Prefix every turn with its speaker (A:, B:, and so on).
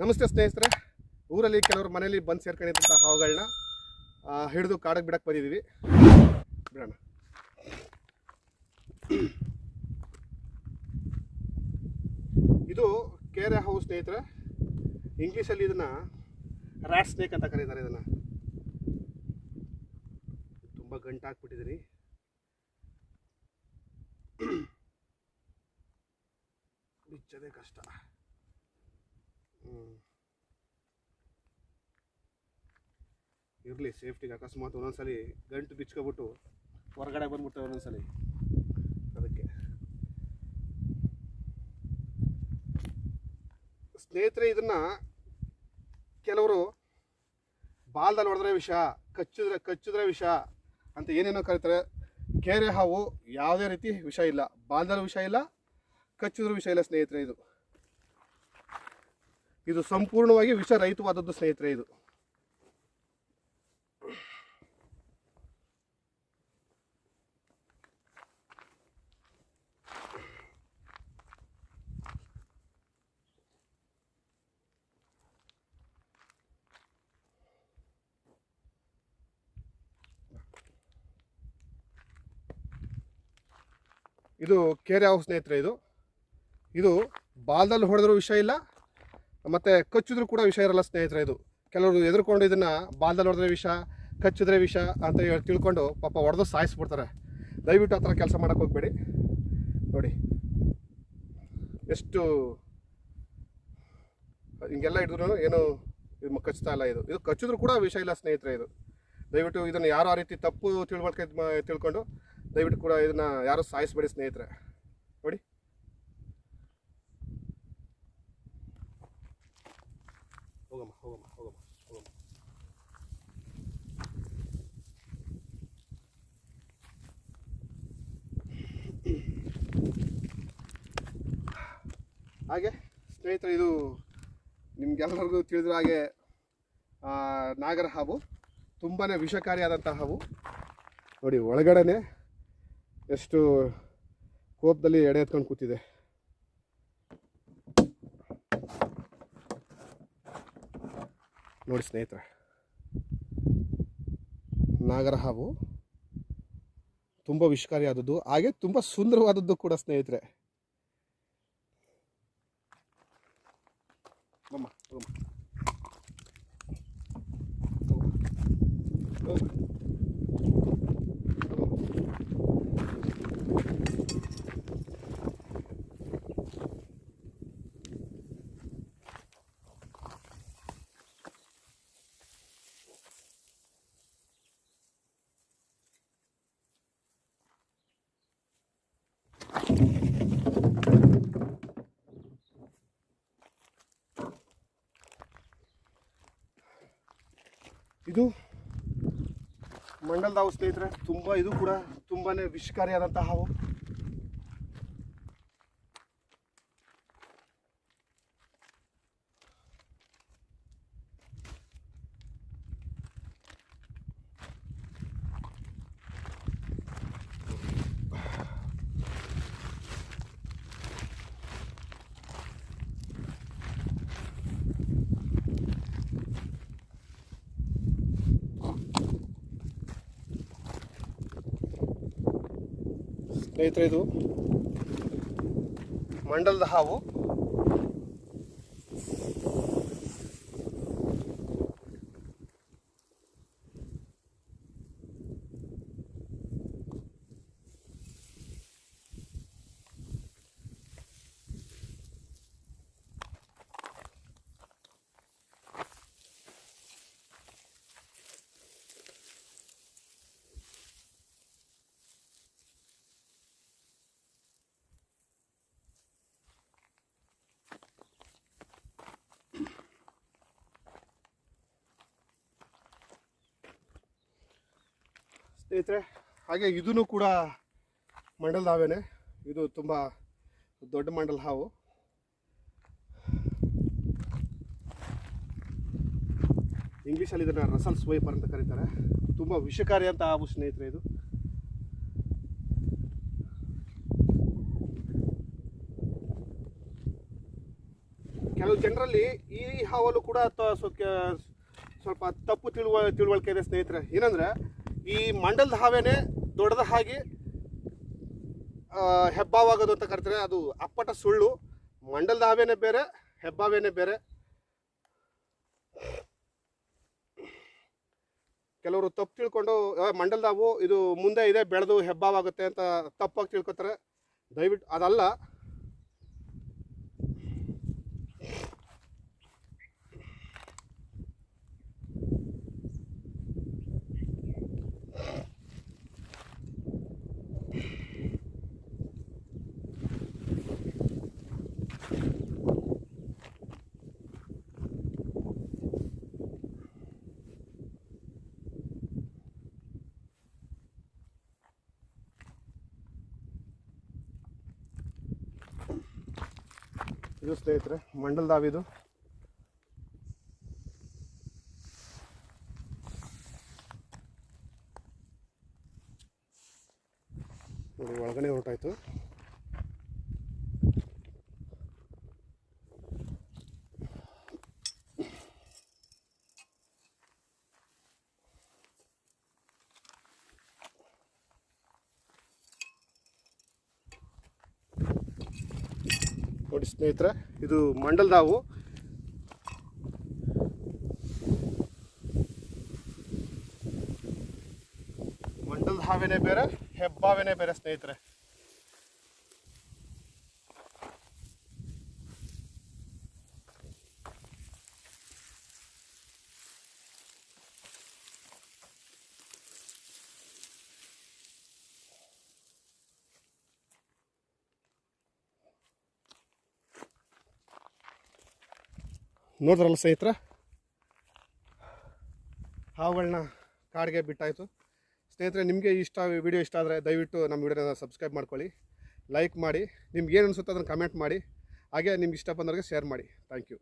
A: ನಮಸ್ತೆ ಸ್ನೇಹಿತರೆ. ಊರಲ್ಲಿ ಕೆಲವರು ಮನೇಲಿ ಬಂದು ಸೇರ್ಕೊಂಡಿದ್ದಂಥ ಹಾವುಗಳನ್ನ ಹಿಡಿದು ಕಾಡಕ್ಕೆ ಬಿಡಕ್ಕೆ ಬಂದಿದ್ದೀವಿ ಬಿಡೋಣ. ಇದು ಕೇರೆ ಹಾವು ಸ್ನೇಹಿತರೆ. ಇಂಗ್ಲೀಷಲ್ಲಿ ಇದನ್ನು ರ್ಯಾಟ್ ಸ್ನೇಕ್ ಅಂತ ಕರೀತಾರೆ ಇದನ್ನು. ತುಂಬ ಗಂಟಾಕ್ಬಿಟ್ಟಿದ್ದೀನಿ ಬಿಚ್ಚೋದೇ ಕಷ್ಟ. ಇರಲಿ ಸೇಫ್ಟಿಗೆ ಅಕಸ್ಮಾತ್ ಒಂದೊಂದ್ಸಲಿ ಗಂಟು ಬಿಚ್ಕೊಬಿಟ್ಟು ಹೊರಗಡೆ ಬಂದ್ಬಿಡ್ತವೆ ಒಂದೊಂದ್ಸಲಿ. ಅದಕ್ಕೆ. ಸ್ನೇಹಿತರೆ, ಇದನ್ನ ಕೆಲವರು ಬಾಲ್ದಲ್ಲಿ ಹೊಡೆದ್ರೆ ವಿಷ, ಕಚ್ಚಿದ್ರೆ ಕಚ್ಚಿದ್ರೆ ವಿಷ ಅಂತ ಏನೇನೋ ಕರೀತಾರೆ. ಕೇರೆ ಹಾವು ಯಾವುದೇ ರೀತಿ ವಿಷ ಇಲ್ಲ. ಬಾಲ್ದಲ್ಲಿ ವಿಷ ಇಲ್ಲ, ಕಚ್ಚಿದ್ರೂ ವಿಷ ಇಲ್ಲ ಸ್ನೇಹಿತರೆ ಇದು. ಇದು ಸಂಪೂರ್ಣವಾಗಿ ವಿಷ ರಹಿತವಾದದ್ದು ಸ್ನೇಹಿತರೆ ಇದು. ಇದು ಕೇರೆ ಹೌಸ್ ಸ್ನೇಹಿತರೆ ಇದು. ಇದು ಬಾಲ್ದಲ್ಲಿ ಹೊಡೆದ್ರೂ ವಿಷಯ ಇಲ್ಲ. ಮತ್ತು ಕಚ್ಚಿದ್ರು ಕೂಡ ವಿಷಯ ಇರಲ್ಲ ಸ್ನೇಹಿತರೆ ಇದು. ಕೆಲವರು ಎದುರುಕೊಂಡು ಇದನ್ನು ಬಾಲ್ದಲ್ಲಿ ಹೊಡೆದ್ರೆ ವಿಷ, ಕಚ್ಚಿದ್ರೆ ವಿಷ ಅಂತ ಹೇಳಿ ತಿಳ್ಕೊಂಡು ಪಾಪ ಹೊಡೆದು ಸಾಯಿಸ್ಬಿಡ್ತಾರೆ. ದಯವಿಟ್ಟು ಆ ಥರ ಕೆಲಸ ಮಾಡೋಕ್ಕೆ ಹೋಗಬೇಡಿ. ನೋಡಿ. ಎಷ್ಟು ಹಿಂಗೆಲ್ಲ ಹಿಡಿದ್ರು ಏನು ಇದು ಕಚ್ತಾ ಇಲ್ಲ ಇದು. ಇದು ಕಚ್ಚಿದ್ರು ಕೂಡ ವಿಷಯ ಇಲ್ಲ ಸ್ನೇಹಿತರೆ ಇದು. ದಯವಿಟ್ಟು ಇದನ್ನು ಯಾರು ಆ ರೀತಿ ತಪ್ಪು ತಿಳ್ಕೊಳ್ಕೆ ತಿಳ್ಕೊಂಡು ದಯವಿಟ್ಟು ಕೂಡ ಇದನ್ನು ಯಾರು ಸಾಯಿಸಬೇಡಿ ಸ್ನೇಹಿತರೆ ನೋಡಿ ಹೋಗಮ್ಮ ಹೋಗಮ್ಮ ಹೋಗಮ್ಮ ಹೋಗಮ್ಮ ಹಾಗೆ ಸ್ನೇಹಿತರೆ, ಇದು ನಿಮ್ಗೆಲ್ಲರಿಗೂ ತಿಳಿದ್ರ ಹಾಗೆ ನಾಗರ ಹಾವು ತುಂಬಾ ವಿಷಕಾರಿಯಾದಂಥ ಹಾವು. ನೋಡಿ ಒಳಗಡೆ ಎಷ್ಟು ಕೋಪದಲ್ಲಿ ಎಡೆ ಎತ್ಕೊಂಡು ಕೂತಿದೆ. ನೋಡಿ ಸ್ನೇಹಿತರೆ ನಾಗರ ಹಾವು ತುಂಬ ವಿಷಕಾರಿಯಾದದ್ದು ಹಾಗೆ ತುಂಬ ಸುಂದರವಾದದ್ದು ಕೂಡ ಸ್ನೇಹಿತರೆ ಬಮ್ಮ, ಬಮ್ಮ. ಇದು ಮಂಡಲದ ಸ್ನೇಹಿತರೆ ತುಂಬ ಇದು ಕೂಡ ತುಂಬಾ ವಿಷಕಾರಿಯಾದಂತಹ ಸ್ನೇಹಿತರೆ ಇದು ಮಂಡಲದ ಹಾವು. ಸ್ನೇಹಿತರೆ, ಹಾಗೆ ಇದೂ ಕೂಡ ಮಂಡಲ್ ಹಾವೇನೆ ಇದು ತುಂಬ ದೊಡ್ಡ ಮಂಡಲ್ ಹಾವು. ಇಂಗ್ಲೀಷಲ್ಲಿ ಇದನ್ನು ರಸಲ್ ಸ್ವೈಪರ್ ಅಂತ ಕರೀತಾರೆ. ತುಂಬ ವಿಷಕಾರಿ ಅಂತ ಹಾವು ಸ್ನೇಹಿತರೆ ಇದು. ಕೆಲವು ಜನರಲ್ಲಿ ಈ ಹಾವಲ್ಲೂ ಕೂಡ ಸ್ವಲ್ಪ ತಪ್ಪು ತಿಳುವ ತಿಳುವಳಿಕೆ ಇದೆ ಸ್ನೇಹಿತರೆ. ಏನಂದ್ರೆ ಈ ಮಂಡಲದ ಹಾವೇನೆ ದೊಡ್ಡದ ಹಾಗೆ ಹೆಬ್ಬಾವಾಗೋದು ಅಂತ ಕರಿತಾರೆ. ಅದು ಅಪ್ಪಟ ಸುಳ್ಳು. ಮಂಡಲದ ಹಾವೇನೆ ಬೇರೆ, ಹೆಬ್ಬಾವೇನೆ ಬೇರೆ. ಕೆಲವರು ತಪ್ಪು ತಿಳ್ಕೊಂಡು ಮಂಡಲದಾವು ಇದು ಮುಂದೆ ಇದೆ, ಬೆಳೆದು ಹೆಬ್ಬಾವಾಗುತ್ತೆ ಅಂತ ತಪ್ಪಾಗಿ ತಿಳ್ಕೊತಾರೆ. ದಯವಿಟ್ಟು ಅದಲ್ಲ. ಇದು ಸ್ನೇಹಿತರೆ ಮಂಡಲ್ ದಾವಿದು ಒಳಗಡೆ ಹೊರಟಾಯ್ತು. ನೋಡಿ ಸ್ನೇಹಿತರೆ ಇದು ಮಂಡಲ್ದಾವು ಮಂಡಲದ ಹಾವೇನೆ ಬೇರೆ ಹೆಬ್ಬಾವೇನೆ ಬೇರೆ ಸ್ನೇಹಿತರೆ. ನೋಡಿದ್ರಲ್ಲ ಸ್ನೇಹಿತರ? ಹಾವುಗಳನ್ನ ಕಾಡಿಗೆ ಬಿಟ್ಟಾಯಿತು. ಸ್ನೇಹಿತರೆ, ನಿಮಗೆ ಇಷ್ಟ ವಿಡಿಯೋ ಇಷ್ಟ ಆದರೆ ದಯವಿಟ್ಟು ನಮ್ಮ ವಿಡಿಯೋನ ಸಬ್ಸ್ಕ್ರೈಬ್ ಮಾಡ್ಕೊಳ್ಳಿ ಲೈಕ್ ಮಾಡಿ, ನಿಮ್ಗೆ ಏನು ಅನಿಸುತ್ತೆ ಅದನ್ನು ಕಮೆಂಟ್ ಮಾಡಿ, ಹಾಗೆ ನಿಮ್ಗೆ ಇಷ್ಟ ಬಂದವ್ರಿಗೆ ಶೇರ್ ಮಾಡಿ. Thank you